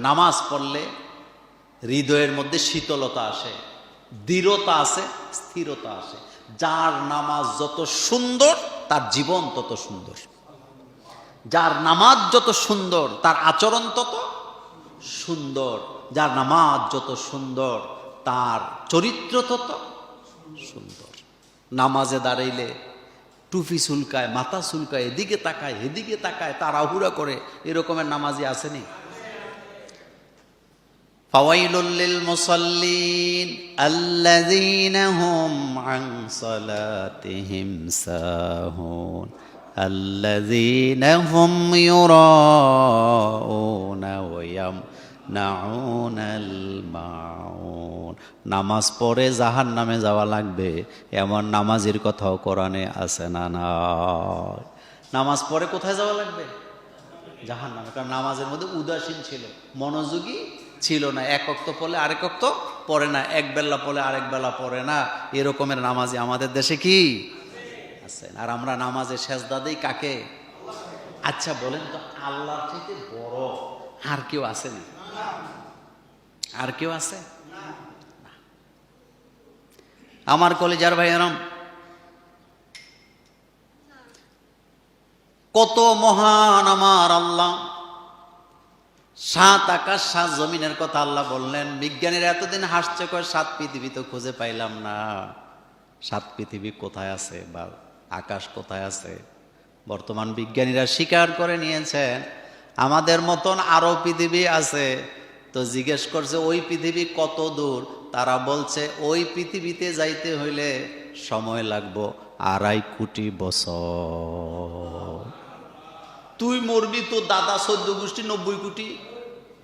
নামাজ পড়লে হৃদয়ের মধ্যে শীতলতা আসে, দৃঢ়তা আসে, স্থিরতা আসে। যার নামাজ যত সুন্দর, তার জীবন তত সুন্দর। যার নামাজ যত সুন্দর, তার আচরণ তত সুন্দর। যার নামাজ যত সুন্দর, তার চরিত্র তত সুন্দর। নামাজে দাঁড়াইলে টুপি চুলকায়, মাথা চুলকায়, এদিকে তাকায় এদিকে তাকায় তার আহুরা করে এরকমের নামাজি আসেনি? فويل للمصلين الذين هم عن صلاتهم ساهون الذين هم يراءون ويمنعون الماعون নামাজ পড়ে জাহান নামে যাওয়া লাগবে এমন নামাজের কথাও কোরআনে আছে না না নামাজ পড়ে কোথায় যাওয়া লাগবে জাহান নামে কারণ নামাজের মধ্যে উদাসীন ছিল মনোযোগী ছিল না। এক অক্ত পড়লে আরেক অক্ত পড়ে না। এক বেলা পড়লে আরেক বেলা পড়ে না। এরকমের নামাজি আমাদের দেশে কি? আছেন আর আমরা নামাজে শেষদা দিই কাকে? আচ্ছা বলেন তো, আল্লাহর থেকে বড় আর কেউ আসেনি আর কেউ আছে। আমার কলেজার ভাইয়েরাম, কত মহান আমার আল্লাহ। সাত আকাশ, সাত জমিনের কথা আল্লাহ বললেন। বিজ্ঞানীরা এতদিন হাসছে, কয়, সাত পৃথিবী তো খুঁজে পাইলাম না। সাত পৃথিবী কোথায় আছে বা আকাশ কোথায় আছে? বর্তমান বিজ্ঞানীরা স্বীকার করে নিয়েছেন, আমাদের মতন আরও পৃথিবী আছে। তো জিজ্ঞেস করছে, ওই পৃথিবী কত দূর? তারা বলছে, ওই পৃথিবীতে যাইতে হইলে সময় লাগবো আড়াই কোটি বছর। তুই মরবি, তোর দাদা চোদ্দ গোষ্ঠী নব্বই কোটি।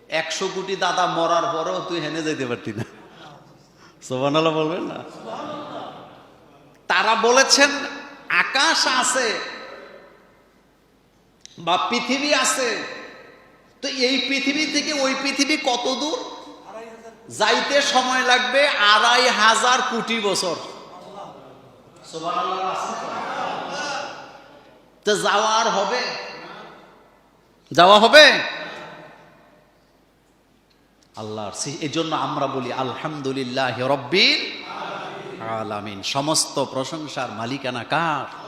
একশো কোটি দাদা মরার পরেও তুই হেনে যেতে পারতি না। সোবানালা বলবেন না? তারা বলেছেন, আকাশ আছে, বা পৃথিবী আছে। তো এই পৃথিবী থেকে ওই পৃথিবী কত দূর? যাইতে সময় লাগবে আড়াই হাজার কোটি বছর? তো? যাওয়ার হবে? যাওয়া হবে? আল্লাহর এই জন্য আমরা বলি আলহামদুলিল্লাহ রব্বিল আলামিন। সমস্ত প্রশংসার মালিকানা কার?